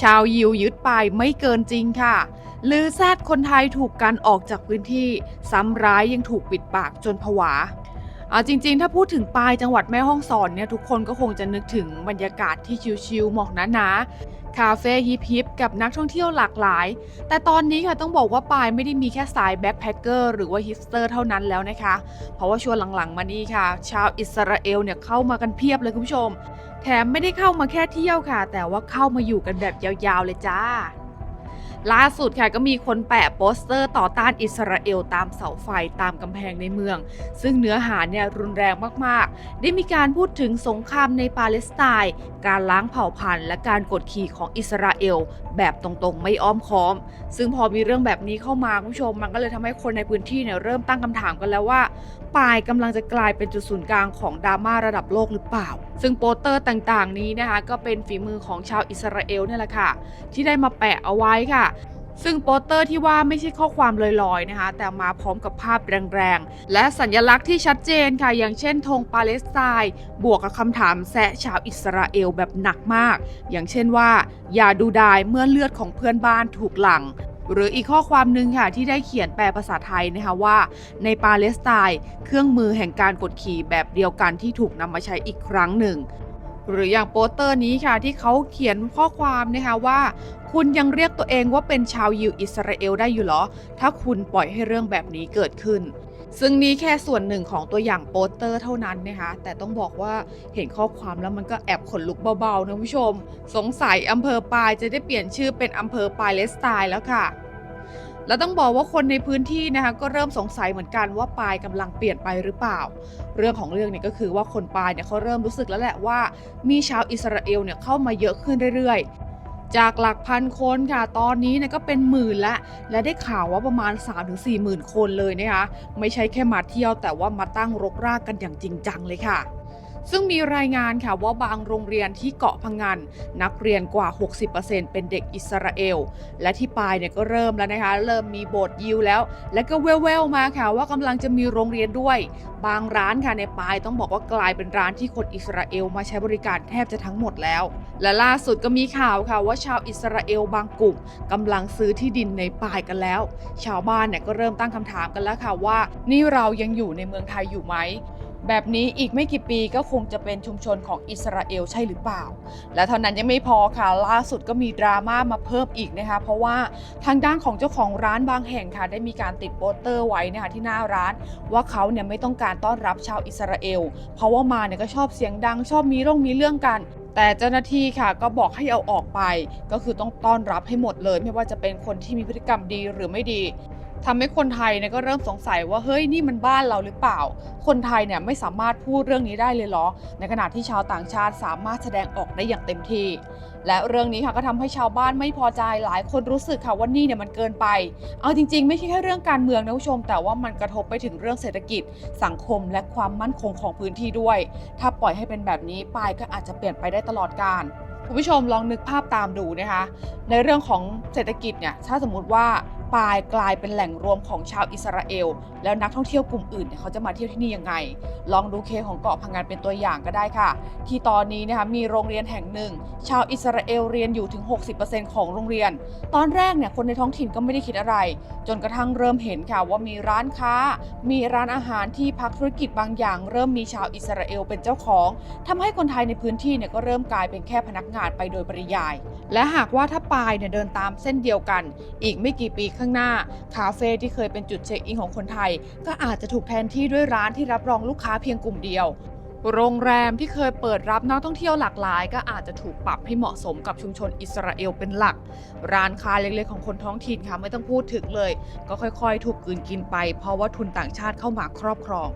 ชาวยิวยึดไปไม่เกินจริงค่ะ ลือแซดคนไทยถูกกันออกจากพื้นที่ ซ้ำร้ายยังถูกปิดปากจนผวา อาจริงๆ ถ้าพูดถึงปลายจังหวัดแม่ฮ่องสอนเนี่ยทุกคนก็คงจะนึกถึงบรรยากาศที่ชิลๆหมอกหนาๆคาเฟ่ฮิปๆกับนักท่องเที่ยวหลากหลาย แต่ตอนนี้ค่ะต้องบอกว่าปายไม่ได้มีแค่สายแบ็คแพคเกอร์หรือว่าฮิปสเตอร์เท่านั้นแล้วนะคะ เพราะว่าช่วงหลังๆ มานี้ค่ะ ชาวอิสราเอลเนี่ยเข้ามากันเพียบเลยคุณผู้ชม แถมไม่ได้เข้ามาแค่เที่ยวค่ะ แต่ว่าเข้ามาอยู่กันแบบยาวๆเลยจ้า ล่าสุดค่ะก็มีคนแปะโปสเตอร์ต่อต้านอิสราเอลตามเสาไฟตามกำแพงในเมือง ซึ่งเนื้อหาเนี่ยรุนแรงมากๆ ได้มีการพูดถึงสงครามในปาเลสไตน์การล้างเผ่าพันธุ์ และการกดขี่ของอิสราเอล แบบตรงๆ ไม่อ้อมค้อม ซึ่งพอมีเรื่องแบบนี้เข้ามาคุณผู้ชมมันก็เลยทำให้คนในพื้นที่เนี่ยเริ่มตั้งคำถามกันแล้วว่าปายกำลังจะกลายเป็นจุดศูนย์กลางของดราม่าระดับโลกหรือเปล่า ซึ่งโปสเตอร์ต่างๆ นี้นะคะ ก็เป็นฝีมือของชาวอิสราเอลเนี่ยแหละค่ะ ที่ได้มาแปะเอาไว้ค่ะซึ่งโปสเตอร์ที่ว่าไม่ใช่ข้อความลอยๆนะคะ แต่มาพร้อมกับภาพแรงๆ และสัญลักษณ์ที่ชัดเจนค่ะ อย่างเช่นธงปาเลสไตน์บวกกับคำถามแซะชาวอิสราเอลแบบหนักมาก อย่างเช่นว่า อย่าดูดายเมื่อเลือดของเพื่อนบ้านถูกหลัง หรืออีกข้อความหนึ่งค่ะที่ได้เขียนแปลภาษาไทยนะคะว่า ในปาเลสไตน์เครื่องมือแห่งการกดขี่แบบเดียวกันที่ถูกนำมาใช้อีกครั้งหนึ่ง หรืออย่างโปสเตอร์นี้ค่ะที่เขาเขียนข้อความนะคะว่า คุณยังเรียกตัวเองว่าเป็นชาวยิวอิสราเอลได้อยู่หรอ ถ้าคุณปล่อยให้เรื่องแบบนี้เกิดขึ้นซึ่งนี้แค่ส่วนหนึ่งของตัวอย่างโปสเตอร์เท่านั้นนะคะแต่ต้องบอกว่าเห็นข้อความแล้วมันก็แอบขนลุกเบาๆนะผู้ชม สงสัยอำเภอปายจะได้เปลี่ยนชื่อเป็นอำเภอปายเลสไตน์แล้วค่ะ แล้วต้องบอกว่าคนในพื้นที่นะคะก็เริ่มสงสัยเหมือนกันว่าปายกำลังเปลี่ยนไปหรือเปล่า เรื่องของเรื่องเนี่ยก็คือว่าคนปายเนี่ยเขาเริ่มรู้สึกแล้วแหละว่า มีชาวอิสราเอลเนี่ยเข้ามาเยอะขึ้นเรื่อยๆจากหลักพันคนค่ะ ตอนนี้เนี่ยก็เป็นหมื่นละและได้ข่าวว่าประมาณ 3-4หมื่นคนเลยนะคะ ไม่ใช่แค่มาเที่ยวแต่ว่ามาตั้งรกรากกันอย่างจริงจังเลยค่ะ ซึ่งมีรายงานค่ะว่าบางโรงเรียนที่เกาะพังงานนักเรียนกว่า 60%เป็นเด็กอิสราเอล และที่ปลายเนี่ยก็เริ่มแล้วนะคะ เริ่มมีโบสถ์ยิวแล้ว และก็แว่วๆมาค่ะว่ากำลังจะมีโรงเรียนด้วย บางร้านค่ะในปลายต้องบอกว่ากลายเป็นร้านที่คนอิสราเอลมาใช้บริการแทบจะทั้งหมดแล้ว และล่าสุดก็มีข่าวค่ะว่าชาวอิสราเอลบางกลุ่มกำลังซื้อที่ดินในปลายกันแล้ว ชาวบ้านเนี่ยก็เริ่มตั้งคำถามกันแล้วค่ะว่า นี่เรายังอยู่ในเมืองไทยอยู่ไหม แบบนี้อีกไม่กี่ปีก็คงจะเป็นชุมชนของอิสราเอลใช่หรือเปล่า และเท่านั้นยังไม่พอค่ะล่าสุดก็มีดราม่ามาเพิ่มอีกนะคะ เพราะว่าทางด้านของเจ้าของร้านบางแห่งค่ะ ได้มีการติดโปสเตอร์ไว้นะคะที่หน้าร้าน ว่าเขาเนี่ยไม่ต้องการต้อนรับชาวอิสราเอล เพราะว่ามาเนี่ยก็ชอบเสียงดัง ชอบมีเรื่องมีเรื่องกันแต่เจ้าหน้าที่ค่ะก็บอกให้เอาออกไป ก็คือต้องต้อนรับให้หมดเลย ไม่ว่าจะเป็นคนที่มีพฤติกรรมดีหรือไม่ดี ทำให้คนไทยเนี่ยก็เริ่มสงสัยว่าเฮ้ยนี่มันบ้านเราหรือเปล่า คนไทยเนี่ยไม่สามารถพูดเรื่องนี้ได้เลยเหรอ ในขณะที่ชาวต่างชาติสามารถแสดงออกได้อย่างเต็มที่ และเรื่องนี้ค่ะก็ทำให้ชาวบ้านไม่พอใจหลายคนรู้สึกค่ะว่านี่เนี่ยมันเกินไป เอาจริง ๆ ไม่ใช่แค่เรื่องการเมืองนะผู้ชม แต่ว่ามันกระทบไปถึงเรื่องเศรษฐกิจ สังคมและความมั่นคงของพื้นที่ด้วย ถ้าปล่อยให้เป็นแบบนี้ไปก็อาจจะเปลี่ยนไปได้ตลอดกาลคุณผู้ชมลองนึกภาพตามดูนะคะ ในเรื่องของเศรษฐกิจเนี่ยถ้าสมมติว่า ปายกลายเป็นแหล่งรวมของชาวอิสราเอล แล้วนักท่องเที่ยวกลุ่มอื่นเขาจะมาเที่ยวที่นี่ยังไง ลองดูเคของเกาะพังงานเป็นตัวอย่างก็ได้ค่ะ ที่ตอนนี้นะคะมีโรงเรียนแห่งหนึ่ง ชาวอิสราเอลเรียนอยู่ถึง 60%ของโรงเรียน ตอนแรกเนี่ยคนในท้องถิ่นก็ไม่ได้คิดอะไร จนกระทั่งเริ่มเห็นค่ะว่ามีร้านค้า มีร้านอาหารที่พักธุรกิจบางอย่าง เริ่มมีชาวอิสราเอลเป็นเจ้าของทำให้คนไทยในพื้นที่เนี่ยก็เริ่มกลายเป็นแค่พนักงานไปโดยปริยาย และหากว่าถ้าปายเนี่ยเดินตามเส้นเดียวกัน อีกไม่กี่ปีข้างหน้า คาเฟ่ที่เคยเป็นจุดเช็คอินของคนไทย ก็อาจจะถูกแทนที่ด้วยร้านที่รับรองลูกค้าเพียงกลุ่มเดียว โรงแรมที่เคยเปิดรับนักท่องเที่ยวหลากหลาย ก็อาจจะถูกปรับให้เหมาะสมกับชุมชนอิสราเอลเป็นหลัก ร้านค้าเล็กๆของคนท้องถิ่นค่ะไม่ต้องพูดถึงเลย ก็ค่อยๆ ถูกกืนกินไป เพราะว่าทุนต่างชาติเข้ามาครอบครอง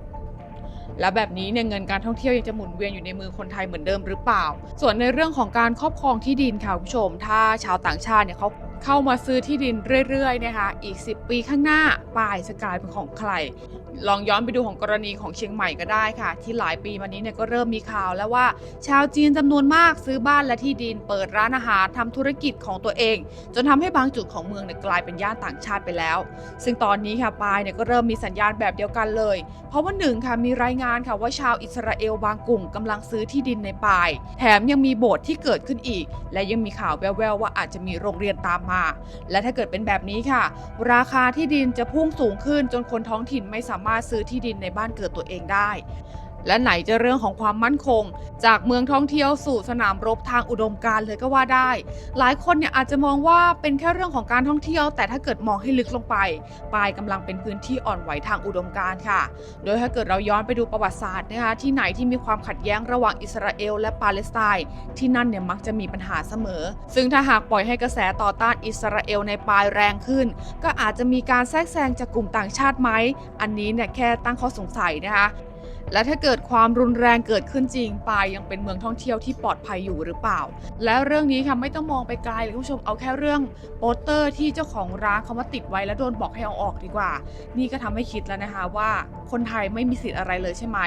และแบบนี้เนี่ยเงินการท่องเที่ยวยังจะหมุนเวียนอยู่ในมือคนไทยเหมือนเดิมหรือเปล่า ส่วนในเรื่องของการครอบครองที่ดินค่ะคุณผู้ชม ถ้าชาวต่างชาติเนี่ยเขาเข้ามาซื้อที่ดินเรื่อยๆนะคะอีก 10 ปีข้างหน้าป่ายจะกลายเป็นของใคร ลองย้อนไปดูของกรณีของเชียงใหม่ก็ได้ค่ะ ที่หลายปีมานี้เนี่ยก็เริ่มมีข่าวแล้วว่า ชาวจีนจำนวนมากซื้อบ้านและที่ดิน เปิดร้านอาหารทำธุรกิจของตัวเอง จนทำให้บางจุดของเมืองเนี่ยกลายเป็นย่านต่างชาติไปแล้ว ซึ่งตอนนี้ค่ะปายเนี่ยก็เริ่มมีสัญญาณแบบเดียวกันเลย เพราะว่าหนึ่งค่ะมีรายงานค่ะว่าชาวอิสราเอลบางกลุ่มกำลังซื้อที่ดินในปาย แถมยังมีโบสถ์ที่เกิดขึ้นอีก และยังมีข่าวแว่วๆว่าอาจจะมีโรงเรียนตามมา และถ้าเกิดเป็นแบบนี้ค่ะ ราคาที่ดินจะพุ่งสูงขึ้นจนคนท้องถิ่นไม่สามารถซื้อที่ดินในบ้านเกิดตัวเองได้ และไหนจะเรื่องของความมั่นคง จากเมืองท่องเที่ยวสู่สนามรบทางอุดมการเลยก็ว่าได้ หลายคนเนี่ยอาจจะมองว่าเป็นแค่เรื่องของการท่องเที่ยว แต่ถ้าเกิดมองให้ลึกลงไปปายกำลังเป็นพื้นที่อ่อนไหวทางอุดมการค่ะ โดยถ้าเกิดเราย้อนไปดูประวัติศาสตร์นะคะที่ไหนที่มีความขัดแย้งระหว่างอิสราเอลและปาเลสไตน์ที่นั่นเนี่ยมักจะมีปัญหาเสมอ ซึ่งถ้าหากปล่อยให้กระแสต่อต้านอิสราเอลในปายแรงขึ้น ก็อาจจะมีการแทรกแซงจากกลุ่มต่างชาติไหม อันนี้เนี่ยแค่ตั้งข้อสงสัยนะคะ และถ้าเกิดความรุนแรงเกิดขึ้นจริงปายยังเป็นเมืองท่องเที่ยวที่ปลอดภัยอยู่หรือเปล่า และเรื่องนี้ค่ะไม่ต้องมองไปไกลเลยคุณผู้ชมเอาแค่เรื่องโปสเตอร์ที่เจ้าของร้านเขามาติดไว้แล้วโดนบอกให้เอาออกดีกว่า นี่ก็ทำให้คิดแล้วนะคะว่า คนไทยไม่มีสิทธิ์อะไรเลยใช่ไหม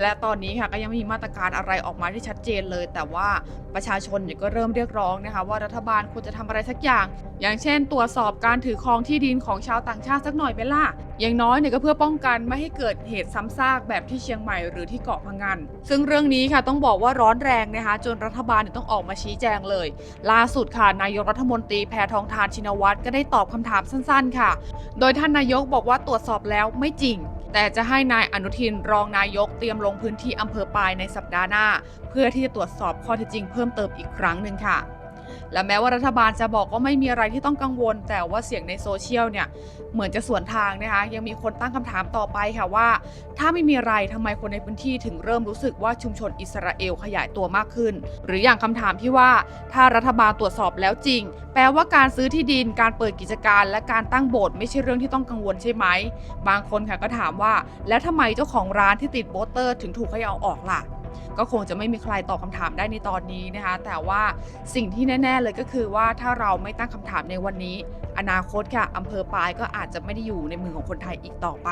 และตอนนี้ค่ะก็ยังไม่มีมาตรการอะไรออกมาที่ชัดเจนเลย แต่ว่าประชาชนเนี่ยก็เริ่มเรียกร้องนะคะว่ารัฐบาลควรจะทำอะไรสักอย่าง อย่างเช่น ตรวจสอบการถือครองที่ดินของชาวต่างชาติสักหน่อยไหมล่ะ อย่างน้อยเนี่ยก็เพื่อป้องกันไม่ให้เกิดเหตุซ้ำซากแบบที่เชียงใหม่หรือที่เกาะพังงานซึ่งเรื่องนี้ค่ะต้องบอกว่าร้อนแรงนะคะ จนรัฐบาลเนี่ยต้องออกมาชี้แจงเลย ล่าสุดค่ะนายกรัฐมนตรีแพทองทานชินวัตรก็ได้ตอบคำถามสั้นๆ ค่ะ โดยท่านนายกบอกว่าตรวจสอบแล้วไม่จริง แต่จะให้นายอนุทินรองนายกเตรียมลงพื้นที่อำเภอปายในสัปดาห์หน้า เพื่อที่จะตรวจสอบข้อเท็จจริงเพิ่มเติมอีกครั้งหนึ่งค่ะ และแม้ว่ารัฐบาลจะบอกว่าไม่มีอะไรที่ต้องกังวล แต่ว่าเสียงในโซเชียลเนี่ยเหมือนจะสวนทางนะคะยังมีคนตั้งคำถามต่อไปค่ะว่า ถ้าไม่มีอะไรทำไมคนในพื้นที่ถึงเริ่มรู้สึกว่าชุมชนอิสราเอลขยายตัวมากขึ้น หรืออย่างคำถามที่ว่าถ้ารัฐบาลตรวจสอบแล้วจริง แปลว่าการซื้อที่ดินการเปิดกิจการ และการตั้งโบสถ์ไม่ใช่เรื่องที่ต้องกังวลใช่ไหม บางคนค่ะก็ถามว่า แล้วทำไมเจ้าของร้านที่ติดโปสเตอร์ถึงถูกให้เอาออกล่ะ ก็คงจะไม่มีใครตอบคำถามได้ในตอนนี้นะคะ แต่ว่าสิ่งที่แน่ ๆ เลยก็คือว่าถ้าเราไม่ตั้งคำถามในวันนี้ อนาคตค่ะอำเภอปายก็อาจจะไม่ได้อยู่ในมือของคนไทยอีกต่อไป